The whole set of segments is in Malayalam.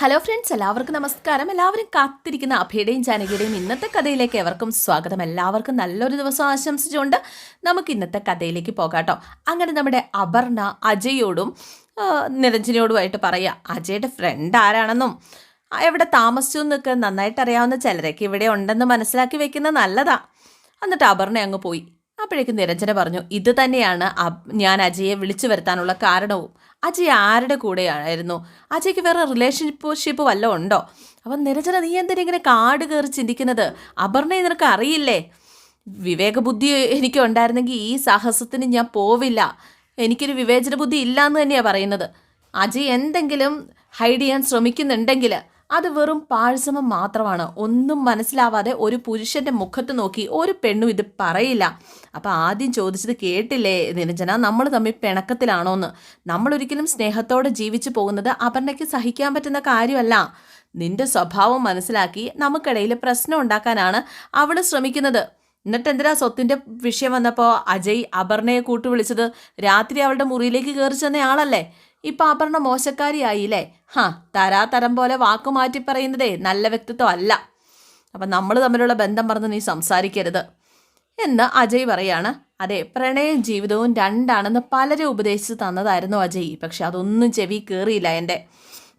ഹലോ ഫ്രണ്ട്സ് എല്ലാവർക്കും നമസ്കാരം. എല്ലാവരും കാത്തിരിക്കുന്ന അഭയുടെയും ജാനകിയുടെയും ഇന്നത്തെ കഥയിലേക്ക് എവർക്കും സ്വാഗതം. എല്ലാവർക്കും നല്ലൊരു ദിവസം ആശംസിച്ചുകൊണ്ട് നമുക്ക് ഇന്നത്തെ കഥയിലേക്ക് പോകാട്ടോ. അങ്ങനെ നമ്മുടെ അപർണ അജയോടും നിരഞ്ജനയോടുമായിട്ട് പറയുക അജയുടെ ഫ്രണ്ട് ആരാണെന്നും എവിടെ താമസിച്ചു എന്നൊക്കെ നന്നായിട്ട് അറിയാവുന്ന ചിലരൊക്കെ ഇവിടെ ഉണ്ടെന്ന് മനസ്സിലാക്കി വെക്കുന്നത് നല്ലതാ. എന്നിട്ട് അപർണ അങ്ങ് പോയി. അപ്പോഴേക്കും നിരഞ്ജന പറഞ്ഞു ഇത് തന്നെയാണ് ഞാൻ അജയെ വിളിച്ചു വരുത്താനുള്ള കാരണവും. അജയ് ആരുടെ കൂടെയായിരുന്നു? അജയ്ക്ക് വേറെ റിലേഷൻഷിപ്പ് വല്ലതും ഉണ്ടോ? അപ്പം നിരഞ്ജന നീ എന്തിനാ ഇങ്ങനെ കാട് കയറി ചിന്തിക്കുന്നത്? അപർണയെ നിനക്ക് അറിയില്ലേ? വിവേകബുദ്ധി എനിക്ക് ഉണ്ടായിരുന്നെങ്കിൽ ഈ സാഹസത്തിന് ഞാൻ പോവില്ല. എനിക്കൊരു വിവേചന ബുദ്ധി ഇല്ല എന്ന് തന്നെയാണ് പറയുന്നത്. അജയ് എന്തെങ്കിലും ഹൈഡ് ചെയ്യാൻ ശ്രമിക്കുന്നുണ്ടെങ്കിൽ അത് വെറും പാഴ്സമം മാത്രമാണ്. ഒന്നും മനസ്സിലാവാതെ ഒരു പുരുഷന്റെ മുഖത്ത് നോക്കി ഒരു പെണ്ണും ഇത് പറയില്ല. അപ്പോൾ ആദ്യം ചോദിച്ചത് കേട്ടില്ലേ നിരഞ്ജന? നമ്മൾ തമ്മിൽ പിണക്കത്തിലാണോന്ന് നമ്മൾ ഒരിക്കലും സ്നേഹത്തോടെ ജീവിച്ചു പോകുന്നത് അപർണയ്ക്ക് സഹിക്കാൻ പറ്റുന്ന കാര്യമല്ല. നിന്റെ സ്വഭാവം മനസ്സിലാക്കി നമുക്കിടയിൽ പ്രശ്നം ഉണ്ടാക്കാനാണ് അവൾ ശ്രമിക്കുന്നത്. എന്നിട്ട് എന്തിനാ സ്വത്തിന്റെ വിഷയം വന്നപ്പോൾ അജയ് അപർണയെ കൂട്ടുവിളിച്ചത്? രാത്രി അവളുടെ മുറിയിലേക്ക് കയറി ചെന്ന ആളല്ലേ? ഇപ്പൊ അപർണ മോശക്കാരിയായില്ലേ? ഹാ തരാ തരം പോലെ വാക്കു മാറ്റി പറയുന്നതേ നല്ല വ്യക്തിത്വം അല്ല. അപ്പം നമ്മൾ തമ്മിലുള്ള ബന്ധം പറഞ്ഞ് നീ സംസാരിക്കരുത്. എന്ന് അജയ് പറയാണ്. അതെ പ്രണയം ജീവിതവും രണ്ടാണെന്ന് പലരും ഉപദേശിച്ച് തന്നതായിരുന്നു അജയ്. പക്ഷെ അതൊന്നും ചെവി കയറിയില്ല എന്റെ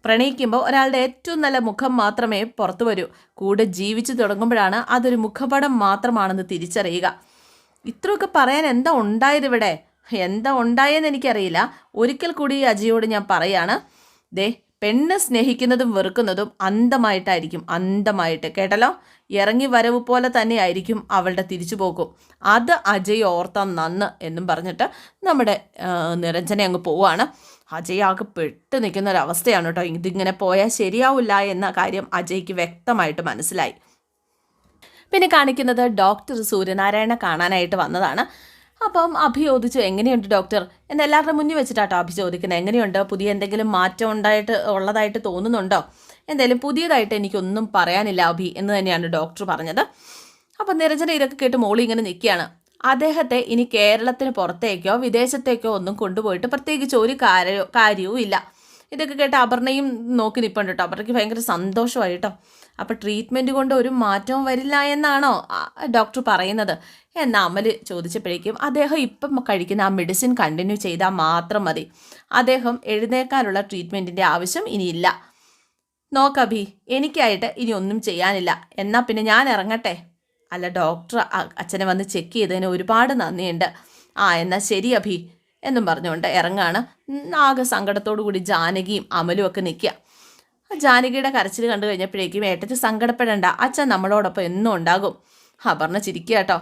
പ്രണയിക്കുമ്പോൾ ഒരാളുടെ ഏറ്റവും നല്ല മുഖം മാത്രമേ പുറത്തു വരൂ. കൂടെ ജീവിച്ചു തുടങ്ങുമ്പോഴാണ് അതൊരു മുഖപടം മാത്രമാണെന്ന് തിരിച്ചറിയുക. ഇത്രയൊക്കെ പറയാൻ എന്താ ഉണ്ടായത് ഇവിടെ? എന്താ ഉണ്ടായെന്ന് എനിക്കറിയില്ല. ഒരിക്കൽ കൂടി അജിയോട് ഞാൻ പറയാണ് ദേ പെണ്ണ് സ്നേഹിക്കുന്നതും വെറുക്കുന്നതും അന്തമായിട്ടായിരിക്കും അന്തമായിട്ട് കേട്ടല്ലോ? ഇറങ്ങി വരവ് പോലെ തന്നെയായിരിക്കും അവളുടെ തിരിച്ചുപോക്കും അത് അജയ് ഓർത്താൻ നന്ന് എന്നും പറഞ്ഞിട്ട് നമ്മുടെ നിരഞ്ജനെ നിരഞ്ജന അങ്ങ് പോവാണ്. അജയ് ആകെ പെട്ട് നിൽക്കുന്ന ഒരവസ്ഥയാണ് കേട്ടോ. ഇതിങ്ങനെ പോയാൽ ശരിയാവില്ല എന്ന കാര്യം അജയ്ക്ക് വ്യക്തമായിട്ട് മനസ്സിലായി. പിന്നെ കാണിക്കുന്നത് ഡോക്ടർ സൂര്യനാരായണ കാണാനായിട്ട് വന്നതാണ്. അപ്പം അഭി ചോദിച്ചു എങ്ങനെയുണ്ട് ഡോക്ടർ? എന്ന് എല്ലാവരുടെ മുന്നിൽ വെച്ചിട്ടാട്ടോ അഭി ചോദിക്കുന്നത്. എങ്ങനെയുണ്ട്? പുതിയ എന്തെങ്കിലും മാറ്റം ഉണ്ടായിട്ട് ഉള്ളതായിട്ട് തോന്നുന്നുണ്ടോ? എന്തായാലും പുതിയതായിട്ട് എനിക്കൊന്നും പറയാനില്ല അഭി എന്ന് തന്നെയാണ് ഡോക്ടർ പറഞ്ഞത്. അപ്പം നിരഞ്ജന ഇതൊക്കെ കേട്ട് മോളി ഇങ്ങനെ നിൽക്കുകയാണ്. അദ്ദേഹത്തെ ഇനി കേരളത്തിന് പുറത്തേക്കോ വിദേശത്തേക്കോ ഒന്നും കൊണ്ടുപോയിട്ട് പ്രത്യേകിച്ച് ഒരു കാര്യ കാര്യവും ഇല്ല ഇതൊക്കെ കേട്ട് അപർണയും നോക്കി നിൽപ്പുണ്ട് കേട്ടോ. അപർണയ്ക്ക് ഭയങ്കര സന്തോഷമായി കേട്ടോ അപ്പോൾ ട്രീറ്റ്മെന്റ് കൊണ്ട് ഒരു മാറ്റവും വരില്ല എന്നാണോ ഡോക്ടർ പറയുന്നത്? എന്ന അമൽ ചോദിച്ചപ്പോഴേക്കും അദ്ദേഹം ഇപ്പം കഴിക്കുന്ന ആ മെഡിസിൻ കണ്ടിന്യൂ ചെയ്താൽ മാത്രം മതി. അദ്ദേഹം എഴുന്നേക്കാനുള്ള ട്രീറ്റ്മെന്റിന്റെ ആവശ്യം ഇനിയില്ല. നോക്കഭി എനിക്കായിട്ട് ഇനി ഒന്നും ചെയ്യാനില്ല. എന്നാൽ പിന്നെ ഞാൻ ഇറങ്ങട്ടെ? അല്ല ഡോക്ടർ അച്ഛനെ വന്ന് ചെക്ക് ചെയ്തതിന് ഒരുപാട് നന്ദിയുണ്ട്. ആ എന്നാൽ ശരി അഭി എന്നും പറഞ്ഞുകൊണ്ട് ഇറങ്ങാണ്. ആകെ സങ്കടത്തോടു കൂടി ജാനകിയും അമലും ഒക്കെ നിൽക്കുക. ജാനകിയുടെ കരച്ചിൽ കണ്ടു കഴിഞ്ഞപ്പോഴേക്കും ഏട്ടച്ച് സങ്കടപ്പെടേണ്ട. അച്ഛൻ നമ്മളോടൊപ്പം എന്നും ഉണ്ടാകും. അപർണ ചിരിക്കുക കേട്ടോ.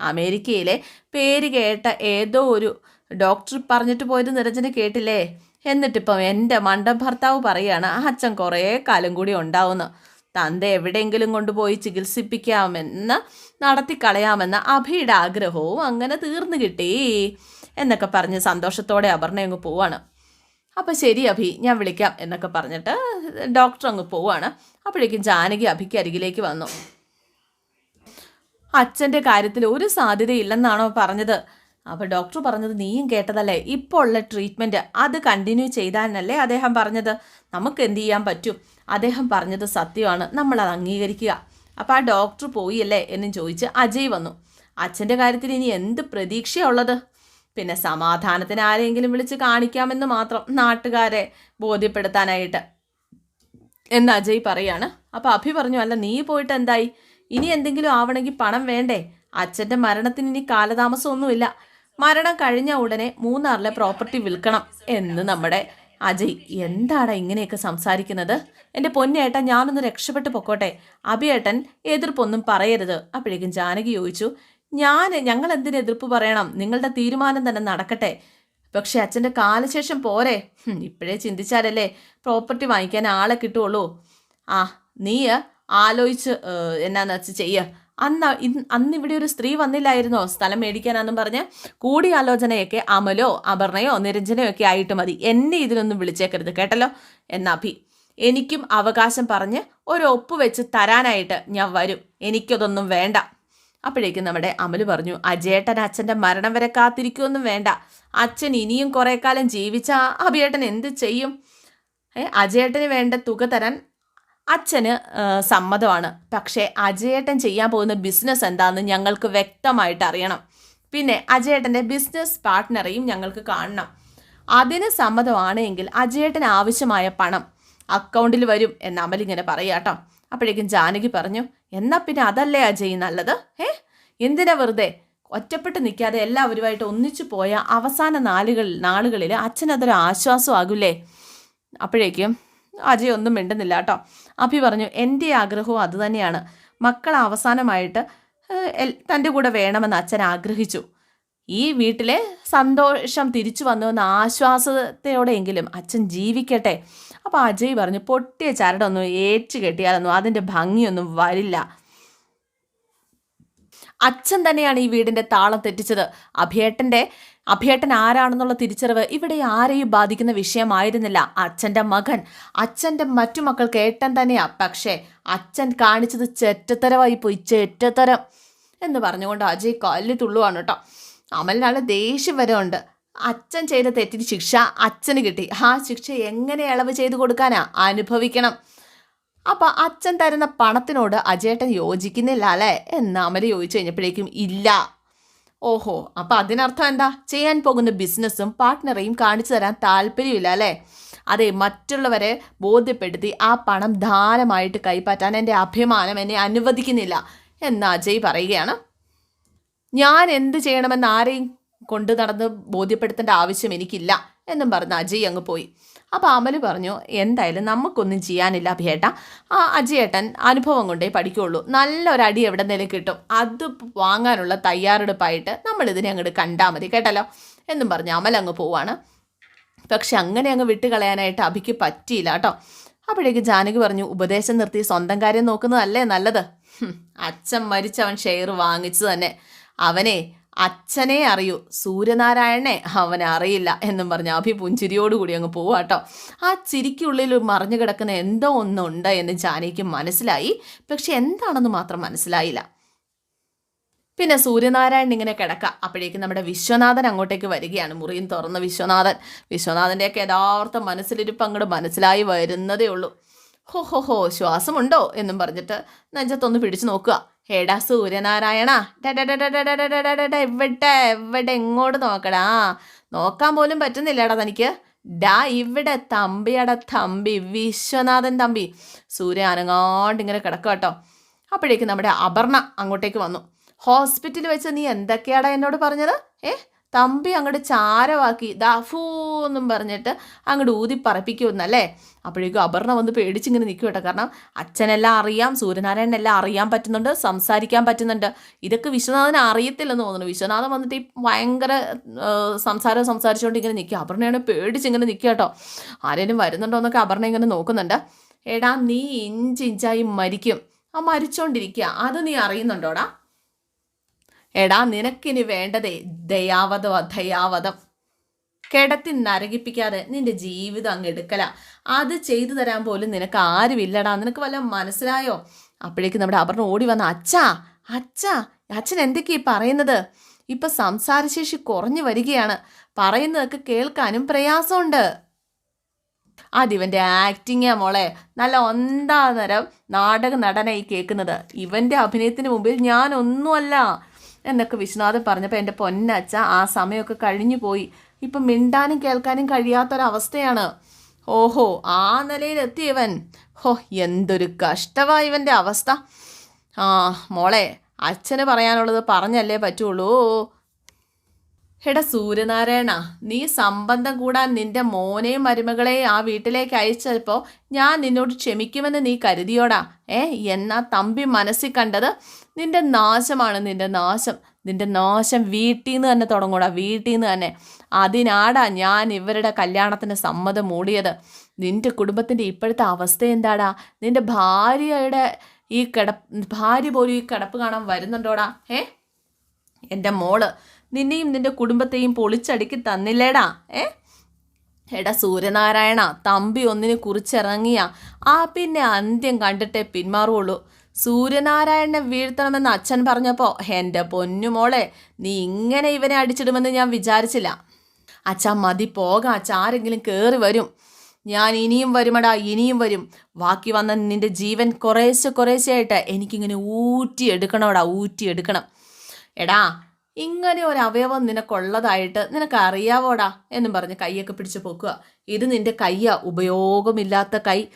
അമേരിക്കയിലെ പേര് കേട്ട ഏതോ ഒരു ഡോക്ടർ പറഞ്ഞിട്ട് പോയത് നിരഞ്ജന കേട്ടില്ലേ? എന്നിട്ടിപ്പം എന്റെ മണ്ടം ഭർത്താവ് പറയുകയാണ് അച്ഛൻ കുറേ കാലം കൂടി ഉണ്ടാവുന്നു. തന്ത എവിടെയെങ്കിലും കൊണ്ടുപോയി ചികിത്സിപ്പിക്കാമെന്ന് നടത്തിക്കളയാമെന്ന അഭിയുടെ ആഗ്രഹവും അങ്ങനെ തീർന്നു കിട്ടി എന്നൊക്കെ പറഞ്ഞ് സന്തോഷത്തോടെ അപർണയങ്ങ് പോവാണ്. അപ്പം ശരി അഭി ഞാൻ വിളിക്കാം എന്നൊക്കെ പറഞ്ഞിട്ട് ഡോക്ടർ അങ്ങ് പോവാണ്. അപ്പോഴേക്കും ജാനകി അഭിക്ക് അരികിലേക്ക് വന്നു. അച്ഛന്റെ കാര്യത്തിൽ ഒരു സാധ്യതയില്ലെന്നാണോ പറഞ്ഞത്? അപ്പോൾ ഡോക്ടർ പറഞ്ഞത് നീയും കേട്ടതല്ലേ? ഇപ്പോൾ ഉള്ള ട്രീറ്റ്മെന്റ് അത് കണ്ടിന്യൂ ചെയ്താനല്ലേ അദ്ദേഹം പറഞ്ഞത്? നമുക്ക് എന്ത് ചെയ്യാൻ പറ്റും? അദ്ദേഹം പറഞ്ഞത് സത്യമാണ്. നമ്മളത് അംഗീകരിക്കുക. അപ്പോൾ ആ ഡോക്ടർ പോയി അല്ലേ എന്ന് ചോദിച്ച് അജയ് വന്നു. അച്ഛന്റെ കാര്യത്തിൽ ഇനി എന്ത് പ്രതീക്ഷയുള്ളത് പിന്നെ സമാധാനത്തിന് ആരെങ്കിലും വിളിച്ച് കാണിക്കാമെന്ന് മാത്രം നാട്ടുകാരെ ബോധ്യപ്പെടുത്താനായിട്ട്. എന്ന് അജയ് പറയാണ്? അപ്പോൾ അഭി പറഞ്ഞു അല്ല നീ പോയിട്ട് എന്തായി? ഇനി എന്തെങ്കിലും ആവണമെങ്കിൽ പണം വേണ്ടേ? അച്ഛന്റെ മരണത്തിന് ഇനി കാലതാമസമൊന്നുമില്ല. മരണം കഴിഞ്ഞ ഉടനെ മൂന്നാറിലെ പ്രോപ്പർട്ടി വിൽക്കണം എന്ന് നമ്മുടെ അജയ്. എന്താണ് ഇങ്ങനെയൊക്കെ സംസാരിക്കുന്നത്? എന്റെ പൊന്നേട്ടൻ ഞാനൊന്ന് രക്ഷപ്പെട്ടു പൊക്കോട്ടെ. അഭിയേട്ടൻ എതിർപ്പൊന്നും പറയരുത്. അപ്പോഴേക്കും ജാനകി ചോദിച്ചു ഞാൻ ഞങ്ങൾ എന്തിനു എതിർപ്പ് പറയണം? നിങ്ങളുടെ തീരുമാനം തന്നെ നടക്കട്ടെ. പക്ഷെ അച്ഛന്റെ കാലശേഷം പോരെ. ഇപ്പോഴേ ചിന്തിച്ചാലല്ലേ പ്രോപ്പർട്ടി വാങ്ങിക്കാൻ ആളെ കിട്ടുള്ളൂ ആ നീ ആലോചിച്ച് എന്നാന്ന് വെച്ച് ചെയ്യ. അന്ന് അന്ന് ഇവിടെ ഒരു സ്ത്രീ വന്നില്ലായിരുന്നോ? സ്ഥലം മേടിക്കാനാന്നും പറഞ്ഞ് കൂടിയാലോചനയൊക്കെ അമലോ അപർണയോ നിരഞ്ജനയോ ഒക്കെ ആയിട്ട് മതി. എന്നെ ഇതിനൊന്നും വിളിച്ചേക്കരുത് കേട്ടല്ലോ? എന്നാ ഭി എനിക്കും അവകാശം പറഞ്ഞ് ഒരു ഒപ്പ് വെച്ച് തരാനായിട്ട് ഞാൻ വരും. എനിക്കതൊന്നും വേണ്ട. അപ്പോഴേക്കും നമ്മുടെ അമൽ പറഞ്ഞു അജേട്ടൻ അച്ഛന്റെ മരണം വരെ കാത്തിരിക്കുമൊന്നും വേണ്ട. അച്ഛൻ ഇനിയും കുറേ കാലം ജീവിച്ച അഭിയേട്ടൻ എന്ത് ചെയ്യും? അജയേട്ടന് വേണ്ട തുക തരാൻ അച്ഛന് സമ്മതമാണ്. പക്ഷേ അജയേട്ടൻ ചെയ്യാൻ പോകുന്ന ബിസിനസ് എന്താണെന്ന് ഞങ്ങൾക്ക് വ്യക്തമായിട്ട് അറിയണം. പിന്നെ അജയേട്ടന്റെ ബിസിനസ് പാർട്ട്ണറെയും ഞങ്ങൾക്ക് കാണണം. അതിന് സമ്മതമാണ് എങ്കിൽ അജയേട്ടന് ആവശ്യമായ പണം അക്കൗണ്ടിൽ വരും എന്ന് അമലിങ്ങനെ പറയാട്ടോ അപ്പോഴേക്കും ജാനകി പറഞ്ഞു എന്നാ പിന്നെ അതല്ലേ അജയ് നല്ലത്? ഏ എന്തിനാ വെറുതെ? ഒറ്റപ്പെട്ട് നിൽക്കാതെ എല്ലാവരുമായിട്ട് ഒന്നിച്ചു പോയ അവസാന നാളുകൾ നാളുകളിൽ അച്ഛനതൊരു ആശ്വാസമാകില്ലേ അപ്പോഴേക്കും അജയ് ഒന്നും മിണ്ടുന്നില്ല കേട്ടോ. അഭി പറഞ്ഞു എന്റെ ആഗ്രഹവും അതുതന്നെയാണ് മക്കൾ അവസാനമായിട്ട് തന്റെ കൂടെ വേണമെന്ന് അച്ഛൻ ആഗ്രഹിച്ചു. ഈ വീട്ടിലെ സന്തോഷം തിരിച്ചു വന്നു എന്ന ആശ്വാസത്തോടെയെങ്കിലും അച്ഛൻ ജീവിക്കട്ടെ. അപ്പോൾ അജയ് പറഞ്ഞു പൊട്ടിയ ചരടൊന്നും ഏറ്റു കെട്ടിയാലൊന്നും അതിന്റെ ഭംഗിയൊന്നും വരില്ല. അച്ഛൻ തന്നെയാണ് ഈ വീടിന്റെ താളം തെറ്റിച്ചത്. അഭിയേട്ടന്റെ അഭിയേട്ടൻ ആരാണെന്നുള്ള തിരിച്ചറിവ് ഇവിടെ ആരെയും ബാധിക്കുന്ന വിഷയമായിരുന്നില്ല. അച്ഛന്റെ മകൻ അച്ഛന്റെ മറ്റു മക്കൾക്ക് ഏട്ടൻ തന്നെയാ. പക്ഷേ അച്ഛൻ കാണിച്ചത് ചെറ്റത്തരമായി പോയി ചെറ്റത്തരം എന്ന് പറഞ്ഞുകൊണ്ട് അജയ് കല്ല് തുള്ളുവാണ് കേട്ടോ. അമലിനാളെ ദേഷ്യം വരെ ഉണ്ട് അച്ഛൻ ചെയ്ത തെറ്റിന് ശിക്ഷ അച്ഛന് കിട്ടി. ആ ശിക്ഷ എങ്ങനെ ഇളവ് ചെയ്ത് കൊടുക്കാനാ? അനുഭവിക്കണം. അപ്പൊ അച്ഛൻ തരുന്ന പണത്തിനോട് അജേട്ടൻ യോജിക്കുന്നില്ല അല്ലേ? എന്ന് അമല ചോദിച്ചു കഴിഞ്ഞപ്പോഴേക്കും ഇല്ല. ഓഹോ അപ്പൊ അതിനർത്ഥം എന്താ? ചെയ്യാൻ പോകുന്ന ബിസിനസ്സും പാർട്ട്ണറെയും കാണിച്ചു തരാൻ താല്പര്യമില്ല അല്ലേ? അതെ മറ്റുള്ളവരെ ബോധ്യപ്പെടുത്തി ആ പണം ദാനമായിട്ട് കൈപ്പറ്റാൻ എന്റെ അഭിമാനം എന്നെ അനുവദിക്കുന്നില്ല എന്ന് അജയ് പറയുകയാണ്. ഞാൻ എന്ത് ചെയ്യണമെന്ന് ആരെയും കൊണ്ടു നടന്ന് ബോധ്യപ്പെടുത്തേണ്ട ആവശ്യം എനിക്കില്ല എന്നും പറഞ്ഞ് അജയ് അങ്ങ് പോയി. അപ്പോൾ അമൽ പറഞ്ഞു എന്തായാലും നമുക്കൊന്നും ചെയ്യാനില്ല അഭിയേട്ട. ആ അജയേട്ടൻ അനുഭവം കൊണ്ടേ പഠിക്കുള്ളൂ. നല്ലൊരടി എവിടെ നിലയിൽ കിട്ടും? അത് വാങ്ങാനുള്ള തയ്യാറെടുപ്പായിട്ട് നമ്മളിതിനെ അങ്ങോട്ട് കണ്ടാൽ മതി കേട്ടല്ലോ? എന്നും പറഞ്ഞ് അമൽ അങ്ങ് പോവാണ്. പക്ഷെ അങ്ങനെ അങ്ങ് വിട്ടുകളയാനായിട്ട് അഭിക്ക് പറ്റിയില്ല കേട്ടോ. അപ്പോഴേക്ക് ജാനകി പറഞ്ഞു ഉപദേശം നിർത്തി സ്വന്തം കാര്യം നോക്കുന്നതല്ലേ നല്ലത്? അച്ഛൻ മരിച്ചവൻ ഷെയർ വാങ്ങിച്ചു തന്നെ. അവനെ അച്ഛനെ അറിയൂ. സൂര്യനാരായണനെ അവനെ അറിയില്ല എന്നും പറഞ്ഞ് അഭി പുഞ്ചിരിയോടുകൂടി അങ്ങ് പോവാട്ടോ ആ ചിരിക്കുള്ളിൽ മറിഞ്ഞു കിടക്കുന്ന എന്തോ ഒന്നുണ്ട് എന്ന് ജാനകിക്ക് മനസ്സിലായി. പക്ഷെ എന്താണെന്ന് മാത്രം മനസ്സിലായില്ല. പിന്നെ സൂര്യനാരായണൻ ഇങ്ങനെ കിടക്ക. അപ്പോഴേക്കും നമ്മുടെ വിശ്വനാഥൻ അങ്ങോട്ടേക്ക് വരികയാണ്. മുറിയും തുറന്ന വിശ്വനാഥൻ. വിശ്വനാഥന്റെയൊക്കെ യഥാർത്ഥ മനസ്സിലിരിപ്പ് അങ്ങോട്ട് മനസ്സിലായി വരുന്നതേ ഉള്ളൂ. ഹോ ഹോ ഹോ ശ്വാസമുണ്ടോ എന്നും പറഞ്ഞിട്ട് നെഞ്ചത്തൊന്ന് പിടിച്ചു നോക്കുക. എടാ സൂര്യനാരായണ ഇവിടെ എവിടെ എങ്ങോട്ട് നോക്കടാ? നോക്കാൻ പോലും പറ്റുന്നില്ലടാ തനിക്ക്. ഡാ ഇവിടെ തമ്പിയടാ തമ്പി വിശ്വനാഥൻ തമ്പി. സൂര്യ അനങ്ങാണ്ട് ഇങ്ങനെ കിടക്കുക കേട്ടോ. അപ്പോഴേക്കും നമ്മുടെ അപർണ അങ്ങോട്ടേക്ക് വന്നു. ഹോസ്പിറ്റലിൽ വെച്ച് നീ എന്തൊക്കെയാടാ എന്നോട് പറഞ്ഞത്? ഏഹ് തമ്പി അങ്ങോട്ട് ചാരവാക്കി ദാഫൂ എന്നും പറഞ്ഞിട്ട് അങ്ങോട്ട് ഊതി പറപ്പിക്കുമെന്നല്ലേ അപ്പോഴേക്കും അപർണ വന്ന് പേടിച്ചിങ്ങനെ നിൽക്കും കേട്ടോ കാരണം അച്ഛനെല്ലാം അറിയാം സൂര്യനാരായണൻ എല്ലാം അറിയാൻ പറ്റുന്നുണ്ട് സംസാരിക്കാൻ പറ്റുന്നുണ്ട്. ഇതൊക്കെ വിശ്വനാഥന് അറിയത്തില്ലെന്ന് തോന്നുന്നു. വിശ്വനാഥൻ വന്നിട്ട് ഈ ഭയങ്കര സംസാരം സംസാരിച്ചുകൊണ്ട് ഇങ്ങനെ നിൽക്കുക. അപർണയാണ് പേടിച്ചിങ്ങനെ നിൽക്കുക കേട്ടോ ആരേലും വരുന്നുണ്ടോ എന്നൊക്കെ അപർണ ഇങ്ങനെ നോക്കുന്നുണ്ട്. എടാ നീ ഇഞ്ചിഞ്ചായി മരിക്കും. ആ മരിച്ചോണ്ടിരിക്കുക. അത് നീ അറിയുന്നുണ്ടോടാ? എടാ നിനക്കിനി വേണ്ടതേ ദയാവതോ ദയാവതം കിടത്തി നരകിപ്പിക്കാതെ നിന്റെ ജീവിതം അങ്ങ് എടുക്കല. അത് ചെയ്തു തരാൻ പോലും നിനക്ക് ആരുമില്ലടാ. നിനക്ക് വല്ല മനസ്സിലായോ? അപ്പോഴേക്കും നമ്മുടെ അപർണ ഓടി വന്ന അച്ഛാ അച്ഛാ അച്ഛൻ എന്തൊക്കെയാ ഈ പറയുന്നത്? ഇപ്പൊ സംസാരശേഷി കുറഞ്ഞു വരികയാണ്. പറയുന്നതൊക്കെ കേൾക്കാനും പ്രയാസമുണ്ട്. അതിവന്റെ ആക്ടിങ്ങാ മോളെ. നല്ല ഒന്നാതരം നാടക നടനായി കേൾക്കുന്നത്. ഇവന്റെ അഭിനയത്തിന് മുമ്പിൽ ഞാൻ ഒന്നുമല്ല എന്നൊക്കെ വിശ്വനാഥൻ പറഞ്ഞപ്പോൾ എന്റെ പൊന്നച്ച ആ സമയമൊക്കെ കഴിഞ്ഞു പോയി. ഇപ്പം മിണ്ടാനും കേൾക്കാനും കഴിയാത്തൊരവസ്ഥയാണ്. ഓഹോ ആ നിലയിലെത്തിയവൻ ഹോ എന്തൊരു കഷ്ടമായി ഇവന്റെ അവസ്ഥ. ആ മോളെ അച്ഛന് പറയാനുള്ളത് പറഞ്ഞല്ലേ പറ്റുള്ളൂ. എടാ സൂര്യനാരായണ നീ സംബന്ധം കൂടാൻ നിന്റെ മോനെയും മരുമകളെയും ആ വീട്ടിലേക്ക് അയച്ചപ്പോൾ ഞാൻ നിന്നോട് ക്ഷമിക്കുമെന്ന് നീ കരുതിയോടാ. ഏ എന്നാ തമ്പി മനസ്സിൽ കണ്ടത്? നിന്റെ നാശമാണ് നിന്റെ നാശം. നിന്റെ നാശം വീട്ടിൽ നിന്ന് തന്നെ തുടങ്ങൂടാ വീട്ടിൽ നിന്ന് തന്നെ. അതിനാടാ ഞാൻ ഇവരുടെ കല്യാണത്തിന് സമ്മതം മൂടിയത്. നിന്റെ കുടുംബത്തിന്റെ ഇപ്പോഴത്തെ അവസ്ഥ എന്താടാ? നിന്റെ ഭാര്യയുടെ ഈ കിടപ്പ് ഭാര്യ പോലും ഈ കിടപ്പ് കാണാൻ വരുന്നുണ്ടോടാ? ഏ? എന്റെ മോൾ നിന്നെയും നിന്റെ കുടുംബത്തെയും പൊളിച്ചടുക്കി തന്നില്ലേടാ ഏ? എടാ സൂര്യനാരായണ തമ്പി ഒന്നിനെ കുറിച്ചിറങ്ങിയ ആ പിന്നെ അന്ത്യം കണ്ടിട്ടേ പിന്മാറുള്ളൂ സൂര്യനാരായണനെ വീഴ്ത്തണമെന്ന് അച്ഛൻ പറഞ്ഞപ്പോൾ എന്റെ പൊന്നുമോളെ നീ ഇങ്ങനെ ഇവനെ അടിച്ചിടുമെന്ന് ഞാൻ വിചാരിച്ചില്ല. അച്ഛാ മതി പോകാം അച്ഛ ആരെങ്കിലും കയറി വരും. ഞാൻ ഇനിയും വരുമടാ ഇനിയും വരും. ബാക്കി വന്ന നിന്റെ ജീവൻ കുറേശ്ശെ കുറേശ്ശെ ആയിട്ട് എനിക്കിങ്ങനെ ഊറ്റിയെടുക്കണോടാ ഊറ്റിയെടുക്കണം. എടാ ഇങ്ങനെ ഒരു അവയവം നിനക്കുള്ളതായിട്ട് നിനക്ക് അറിയാവോടാ എന്നും പറഞ്ഞ് കൈയൊക്കെ പിടിച്ച് പൊക്കുക. ഇത് നിന്റെ കയ്യാ. ഉപയോഗമില്ലാത്ത കൈ.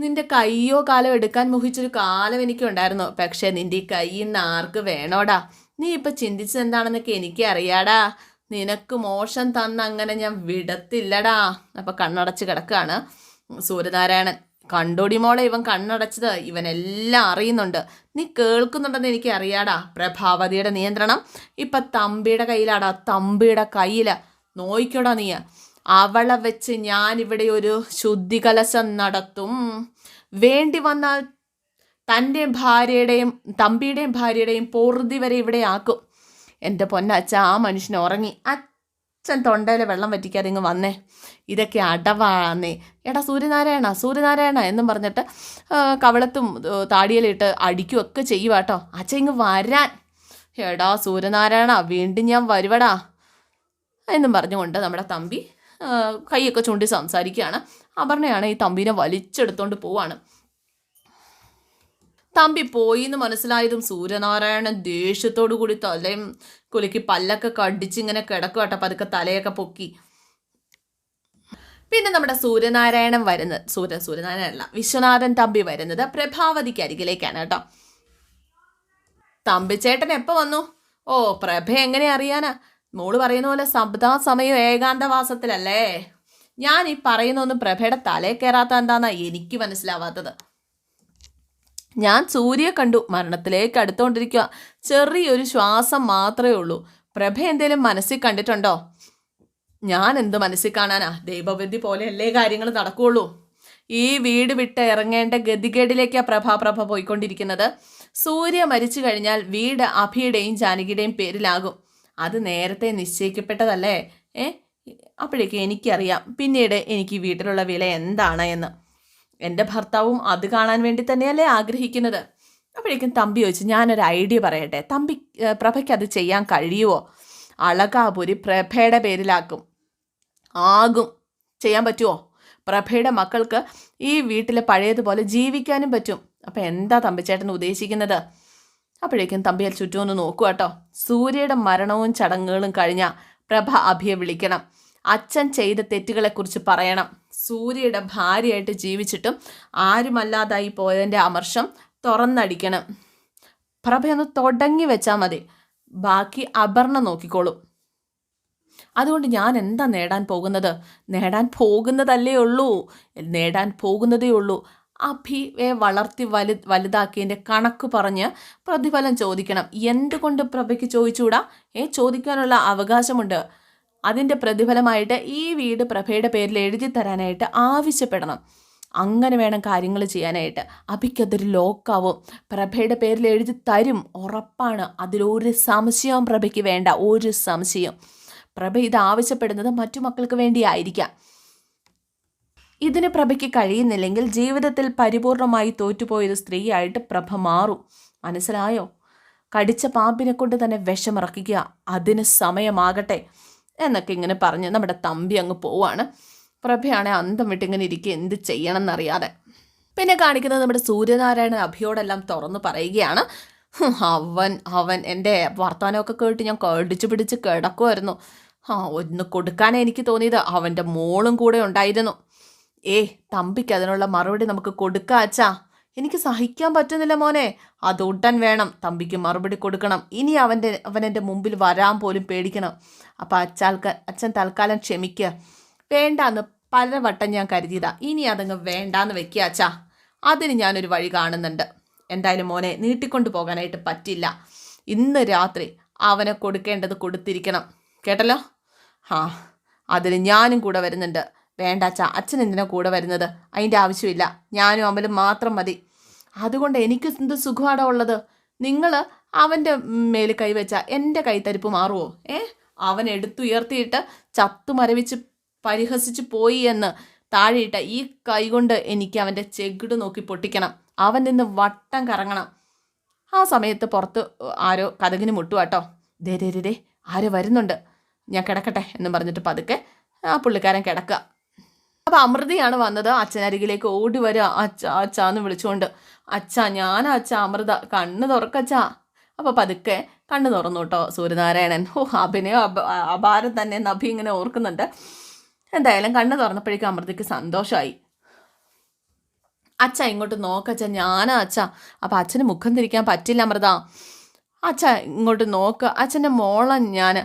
നിന്റെ കയ്യോ കാലോ എടുക്കാൻ മോഹിച്ചൊരു കാലം എനിക്കുണ്ടായിരുന്നു. പക്ഷെ നിന്റെ ഈ കൈ ഇന്ന് ആർക്ക് വേണോടാ? നീ ഇപ്പൊ ചിന്തിച്ചത് എന്താണെന്നൊക്കെ എനിക്ക് അറിയാടാ. നിനക്ക് മോശം തന്ന അങ്ങനെ ഞാൻ വിടത്തില്ലടാ. അപ്പൊ കണ്ണടച്ച് കിടക്കാണ് സൂര്യനാരായണൻ. കണ്ടോടി മോളെ ഇവൻ കണ്ണടച്ചത് ഇവനെല്ലാം അറിയുന്നുണ്ട്. നീ കേൾക്കുന്നുണ്ടെന്ന് എനിക്ക് അറിയാടാ. പ്രഭാവതിയുടെ നിയന്ത്രണം ഇപ്പൊ തമ്പിയുടെ കയ്യിലാടാ. തമ്പിയുടെ കയ്യിൽ നോയിക്കോടാ നീ. അവളെ വെച്ച് ഞാൻ ഇവിടെ ഒരു ശുദ്ധികലശം നടത്തും. വേണ്ടി വന്നാൽ തന്റെ ഭാര്യയുടെയും തമ്പിയുടെയും ഭാര്യയുടെയും പൊറുതി വരെ ഇവിടെ ആക്കും. എന്റെ പൊന്നച്ച ആ മനുഷ്യനെ ഉറങ്ങി. അച്ഛൻ തൊണ്ടയിൽ വെള്ളം വറ്റിക്കാതെ ഇങ്ങ് വന്നേ. ഇതൊക്കെ അടവാന്നേ. എടാ സൂര്യനാരായണ സൂര്യനാരായണ എന്നും പറഞ്ഞിട്ട് കവളത്തും താടിയിലിട്ട് ചെയ്യുക ചെയ്യുവാട്ടോ. അച്ഛൻ ഇങ്ങ് വരാൻ. എടാ സൂര്യനാരായണ വീണ്ടും ഞാൻ വരുവടാ. എന്നും പറഞ്ഞുകൊണ്ട് നമ്മുടെ തമ്പി കൈയൊക്കെ ചൂണ്ടി സംസാരിക്കുകയാണ്. അപർണയാണ് ഈ തമ്പീനെ വലിച്ചെടുത്തോണ്ട് പോവാണ്. തമ്പി പോയി എന്ന് മനസ്സിലായതും സൂര്യനാരായണൻ ദേഷ്യത്തോടു കൂടി തലയും കുലുക്കി പല്ലൊക്കെ കടിച്ചിങ്ങനെ കിടക്കും കേട്ടോ പതുക്കെ തലയൊക്കെ പൊക്കി. പിന്നെ നമ്മുടെ സൂര്യനാരായണൻ വരുന്നത്. സൂര്യ സൂര്യനാരായണല്ല വിശ്വനാഥൻ തമ്പി വരുന്നത് പ്രഭാവതിക്ക് അരികിലേക്കാണ് കേട്ടോ. തമ്പിച്ചേട്ടൻ എപ്പോ വന്നു? ഓ പ്രഭ എങ്ങനെ അറിയാനാ? മോൾ പറയുന്ന പോലെ സബ്ദാ സമയം ഏകാന്തവാസത്തിലല്ലേ? ഞാൻ ഈ പറയുന്നൊന്നും പ്രഭയുടെ തലേ കയറാത്ത എന്താന്നാ എനിക്ക് മനസ്സിലാവാത്തത്. ഞാൻ സൂര്യ കണ്ടു. മരണത്തിലേക്ക് അടുത്തോണ്ടിരിക്കുക ചെറിയൊരു ശ്വാസം മാത്രമേ ഉള്ളൂ. പ്രഭ എന്തേലും മനസ്സിൽ കണ്ടിട്ടുണ്ടോ? ഞാൻ എന്ത് മനസ്സിൽ കാണാനാ? ദൈവവിധി പോലെയല്ലേ കാര്യങ്ങൾ നടക്കുകയുള്ളൂ ഈ വീട് വിട്ട് ഇറങ്ങേണ്ട ഗതികേടിലേക്കാണ് പ്രഭാപ്രഭ പ്രഭ പോയിക്കൊണ്ടിരിക്കുന്നത്. സൂര്യ മരിച്ചു കഴിഞ്ഞാൽ വീട് അഭിയുടെയും ജാനകിയുടെയും പേരിലാകും. അത് നേരത്തെ നിശ്ചയിക്കപ്പെട്ടതല്ലേ? ഏ? അപ്പോഴേക്കും എനിക്കറിയാം. പിന്നീട് എനിക്ക് വീട്ടിലുള്ള വില എന്താണ് എന്ന് എന്റെ ഭർത്താവും അത് കാണാൻ വേണ്ടി തന്നെയല്ലേ ആഗ്രഹിക്കുന്നത്? അപ്പോഴേക്കും തമ്പി ചോദിച്ചു ഞാനൊരു ഐഡിയ പറയട്ടെ. തമ്പി പ്രഭയ്ക്ക് അത് ചെയ്യാൻ കഴിയുമോ അളകാപുരി പ്രഭയുടെ പേരിലാക്കും. ആകും. ചെയ്യാൻ പറ്റുമോ പ്രഭയുടെ മക്കൾക്ക് ഈ വീട്ടിൽ പഴയതുപോലെ ജീവിക്കാനും പറ്റും. അപ്പം എന്താ തമ്പിച്ചേട്ടൻ ഉദ്ദേശിക്കുന്നത്? അപ്പോഴേക്കും തമ്പിയാൽ ചുറ്റുമൊന്ന് നോക്കുക കേട്ടോ. സൂര്യയുടെ മരണവും ചടങ്ങുകളും കഴിഞ്ഞ പ്രഭ അഭിയെ വിളിക്കണം. അച്ഛൻ ചെയ്ത തെറ്റുകളെക്കുറിച്ച് പറയണം. സൂര്യയുടെ ഭാര്യയായിട്ട് ജീവിച്ചിട്ടും ആരുമല്ലാതായി പോയതിന്റെ അമർഷം തുറന്നടിക്കണം. പ്രഭയൊന്ന് തുടങ്ങി വെച്ചാൽ മതി. ബാക്കി അപർണ നോക്കിക്കോളും. അതുകൊണ്ട് ഞാൻ എന്താ നേടാൻ പോകുന്നത്? നേടാൻ പോകുന്നതല്ലേ ഉള്ളൂ. നേടാൻ പോകുന്നതേ ഉള്ളൂ. അഭിയെ വളർത്തി വലു വലുതാക്കിയതിന്റെ കണക്ക് പറഞ്ഞ് പ്രതിഫലം ചോദിക്കണം. എന്തുകൊണ്ട് പ്രഭയ്ക്ക് ചോദിച്ചുകൂടാ? ഏ ചോദിക്കാനുള്ള അവകാശമുണ്ട്. അതിന്റെ പ്രതിഫലമായിട്ട് ഈ വീട് പ്രഭയുടെ പേരിൽ എഴുതി തരാനായിട്ട് ആവശ്യപ്പെടണം. അങ്ങനെ വേണം കാര്യങ്ങൾ ചെയ്യാനായിട്ട്. അഭിക്കതൊരു ലോക്കാവും. പ്രഭയുടെ പേരിൽ എഴുതി തരും. ഉറപ്പാണ്. അതിലൊരു സംശയവും പ്രഭയ്ക്ക് വേണ്ട. ഒരു സംശയം. പ്രഭ ഇത് ആവശ്യപ്പെടുന്നത് മറ്റു മക്കൾക്ക് വേണ്ടിയായിരിക്കാം. ഇതിന് പ്രഭയ്ക്ക് കഴിയുന്നില്ലെങ്കിൽ ജീവിതത്തിൽ പരിപൂർണമായി തോറ്റുപോയൊരു സ്ത്രീയായിട്ട് പ്രഭ മാറും. മനസ്സിലായോ? കടിച്ച പാമ്പിനെ കൊണ്ട് തന്നെ വിഷമിറക്കുക. അതിന് സമയമാകട്ടെ. എന്നൊക്കെ ഇങ്ങനെ പറഞ്ഞ് നമ്മുടെ തമ്പി അങ്ങ് പോവാണ്. പ്രഭയാണെ അന്തം വിട്ടിങ്ങനെ ഇരിക്കുക എന്ത് ചെയ്യണം എന്നറിയാതെ പിന്നെ കാണിക്കുന്നത് നമ്മുടെ സൂര്യനാരായണൻ അഭിയോടെല്ലാം തുറന്നു പറയുകയാണ്. അവൻ അവൻ എന്റെ വർത്തമാനമൊക്കെ കേട്ട് ഞാൻ കടിച്ചു പിടിച്ച് കിടക്കുമായിരുന്നു ആ ഒന്ന് കൊടുക്കാനേ എനിക്ക് തോന്നിയത്. അവന്റെ മോളും കൂടെ ഉണ്ടായിരുന്നു. ഏ തമ്പിക്ക് അതിനുള്ള മറുപടി നമുക്ക് കൊടുക്കാം അച്ഛാ. എനിക്ക് സഹിക്കാൻ പറ്റുന്നില്ല മോനെ. അത് ഉടൻ വേണം. തമ്പിക്ക് മറുപടി കൊടുക്കണം. ഇനി അവന്റെ അവനെന്റെ മുമ്പിൽ വരാൻ പോലും പേടിക്കണം. അപ്പം അച്ചാൽക്ക അച്ഛൻ തൽക്കാലം ക്ഷമിക്കുക വേണ്ടാന്ന് പലവട്ടം ഞാൻ കരുതിയതാ. ഇനി അതങ്ങ് വേണ്ടാന്ന് വെക്കുക അച്ഛാ. അതിന് ഞാനൊരു വഴി കാണുന്നുണ്ട്. എന്തായാലും മോനെ നീട്ടിക്കൊണ്ടു പോകാനായിട്ട് പറ്റില്ല. ഇന്ന് രാത്രി അവനെ കൊടുക്കേണ്ടത് കൊടുത്തിരിക്കണം. കേട്ടല്ലോ? ആ അതിന് ഞാനും കൂടെ വരുന്നുണ്ട്. വേണ്ട അച്ഛ. അച്ഛൻ എന്തിനാ കൂടെ വരുന്നത്? അതിന്റെ ആവശ്യമില്ല. ഞാനും അമലും മാത്രം മതി. അതുകൊണ്ട് എനിക്ക് എന്ത് സുഖമാണോ ഉള്ളത്? നിങ്ങൾ അവന്റെ മേൽ കൈവച്ച എന്റെ കൈത്തരിപ്പ് മാറുമോ ഏ? അവൻ എടുത്തുയർത്തിയിട്ട് ചത്തു മരവിച്ച് പരിഹസിച്ച് പോയി എന്ന് താഴെയിട്ട ഈ കൈകൊണ്ട് എനിക്ക് അവന്റെ ചെകിട് നോക്കി പൊട്ടിക്കണം. അവൻ നിന്ന് വട്ടം കറങ്ങണം. ആ സമയത്ത് പുറത്ത് ആരോ കഥകിന് മുട്ടുവാട്ടോ ദേ ദേ ദേ ആരോ വരുന്നുണ്ട്. ഞാൻ കിടക്കട്ടെ എന്ന് പറഞ്ഞിട്ട് പതുക്കെ ആ പുള്ളിക്കാരൻ കിടക്കുക. അപ്പോൾ അമൃതിയാണ് വന്നത് അച്ഛനരികിലേക്ക് ഓടി വരിക. അച്ഛ അച്ഛ എന്ന് വിളിച്ചുകൊണ്ട്. അച്ഛ ഞാനാ അച്ഛാ അമൃത കണ്ണ് തുറക്കച്ചാ. അപ്പോൾ പതുക്കെ കണ്ണു തുറന്നു കേട്ടോ സൂര്യനാരായണൻ. ഓ അഭിനയം അപാരം തന്നെ നഭി ഇങ്ങനെ ഓർക്കുന്നുണ്ട്. എന്തായാലും കണ്ണ് തുറന്നപ്പോഴേക്കും അമൃതയ്ക്ക് സന്തോഷമായി അച്ഛ ഇങ്ങോട്ട് നോക്കച്ച ഞാനാ അച്ഛ. അപ്പം അച്ഛന് മുഖം തിരിക്കാൻ പറ്റില്ല അമൃത. അച്ഛ ഇങ്ങോട്ട് നോക്ക്. അച്ഛന്റെ മോള ഞാൻ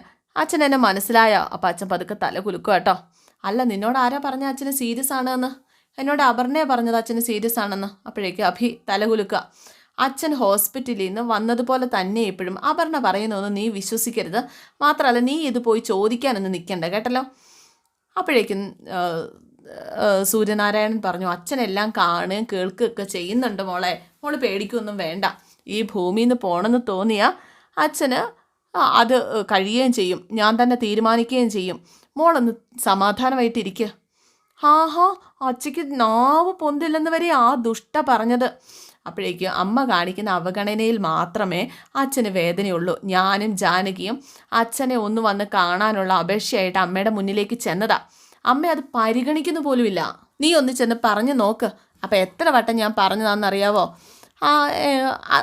അച്ഛൻ എന്നെ മനസ്സിലായോ? അപ്പം അച്ഛൻ പതുക്കെ തല കുലുക്കുക കേട്ടോ അല്ല നിന്നോട് ആരാ പറഞ്ഞ അച്ഛന് സീരിയസ് ആണെന്ന്? എന്നോട് അപർണയെ പറഞ്ഞത് അച്ഛന് സീരിയസ് ആണെന്ന്. അപ്പോഴേക്ക് അഭി തല കുലുക്കുക. അച്ഛൻ ഹോസ്പിറ്റലിൽ നിന്ന് വന്നതുപോലെ തന്നെ എപ്പോഴും അപർണ പറയുന്നതൊന്നും നീ വിശ്വസിക്കരുത്. മാത്രമല്ല നീ ഇത് പോയി ചോദിക്കാനൊന്നും നിൽക്കണ്ട കേട്ടല്ലോ? അപ്പോഴേക്കും സൂര്യനാരായണൻ പറഞ്ഞു അച്ഛനെല്ലാം കാണുകയും കേൾക്കുകയൊക്കെ ചെയ്യുന്നുണ്ട് മോളെ. മോൾ പേടിക്കൊന്നും വേണ്ട. ഈ ഭൂമിയിൽ നിന്ന് പോകണമെന്ന് തോന്നിയ അച്ഛന് അത് കഴിയുകയും ചെയ്യും. ഞാൻ തന്നെ തീരുമാനിക്കുകയും ചെയ്യും. മോളൊന്ന് സമാധാനമായിട്ടിരിക്കുക ഹാ അച്ചയ്ക്ക് നാവ് പൊന്തില്ലെന്ന് വരെ ആ ദുഷ്ട പറഞ്ഞത്. അപ്പോഴേക്കും അമ്മ കാണിക്കുന്ന അവഗണനയിൽ മാത്രമേ അച്ഛന് വേദനയുള്ളൂ. ഞാനും ജാനകിയും അച്ഛനെ ഒന്ന് വന്ന് കാണാനുള്ള അപേക്ഷയായിട്ട് അമ്മയുടെ മുന്നിലേക്ക് ചെന്നതാ. അമ്മ അത് പരിഗണിക്കുന്ന പോലുമില്ല. നീ ഒന്ന് ചെന്ന് പറഞ്ഞു നോക്ക്. അപ്പം എത്ര വട്ടം ഞാൻ പറഞ്ഞതാണെന്നറിയാവോ?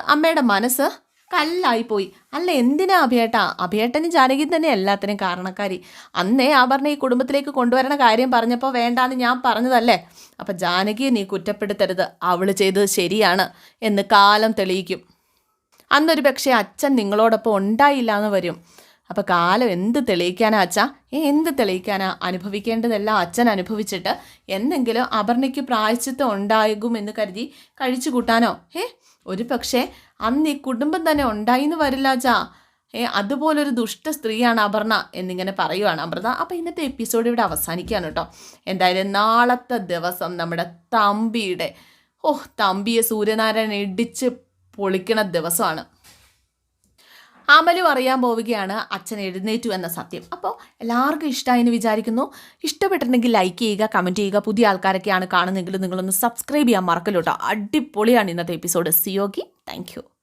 അമ്മയുടെ മനസ്സ് കല്ലായിപ്പോയി. അല്ല എന്തിനാ അഭിയേട്ടാ? അഭിയേട്ടനും ജാനകി തന്നെ എല്ലാത്തിനും കാരണക്കാരി. അന്നേ ആഭരണ ഈ കുടുംബത്തിലേക്ക് കൊണ്ടുവരണ കാര്യം പറഞ്ഞപ്പോൾ വേണ്ടാന്ന് ഞാൻ പറഞ്ഞതല്ലേ? അപ്പം ജാനകിയെ നീ കുറ്റപ്പെടുത്തരുത്. അവൾ ചെയ്തത് ശരിയാണ് എന്ന് കാലം തെളിയിക്കും. അന്നൊരു പക്ഷേ അച്ഛൻ നിങ്ങളോടൊപ്പം ഉണ്ടായില്ല എന്ന് വരും. അപ്പോൾ കാലം എന്ത് തെളിയിക്കാനാ അച്ഛ? എന്ത് തെളിയിക്കാനാ? അനുഭവിക്കേണ്ടതെല്ലാം അച്ഛൻ അനുഭവിച്ചിട്ട് എന്തെങ്കിലും അപർണയ്ക്ക് പ്രായച്ചിത്തം ഉണ്ടാകുമെന്ന് കരുതി കഴിച്ചു കൂട്ടാനോ? ഏ ഒരു പക്ഷേ അന്ന് ഈ കുടുംബം തന്നെ ഉണ്ടായിന്ന് വരില്ല അച്ഛാ. ഏ അതുപോലൊരു ദുഷ്ട സ്ത്രീയാണ് അപർണ എന്നിങ്ങനെ പറയുവാണ് അമൃത. അപ്പോൾ ഇന്നത്തെ എപ്പിസോഡ് ഇവിടെ അവസാനിക്കുകയാണ് കേട്ടോ. എന്തായാലും നാളത്തെ ദിവസം നമ്മുടെ തമ്പിയുടെ ഓഹ് തമ്പിയെ സൂര്യനാരായണൻ ഇടിച്ച് പൊളിക്കണ ദിവസമാണ്. അമലു അറിയാൻ പോവുകയാണ്. അച്ഛൻ എഴുന്നേറ്റു എന്ന സത്യം. അപ്പോൾ എല്ലാവർക്കും ഇഷ്ടമായി എന്ന് വിചാരിക്കുന്നു. ഇഷ്ടപ്പെട്ടിട്ടുണ്ടെങ്കിൽ ലൈക്ക് ചെയ്യുക കമന്റ് ചെയ്യുക. പുതിയ ആൾക്കാരൊക്കെയാണ് കാണുന്നതെങ്കിൽ നിങ്ങളൊന്ന് സബ്സ്ക്രൈബ് ചെയ്യാൻ മറക്കല്ലോ കേട്ടോ അടിപൊളിയാണ് ഇന്നത്തെ എപ്പിസോഡ് സിയോഗി താങ്ക്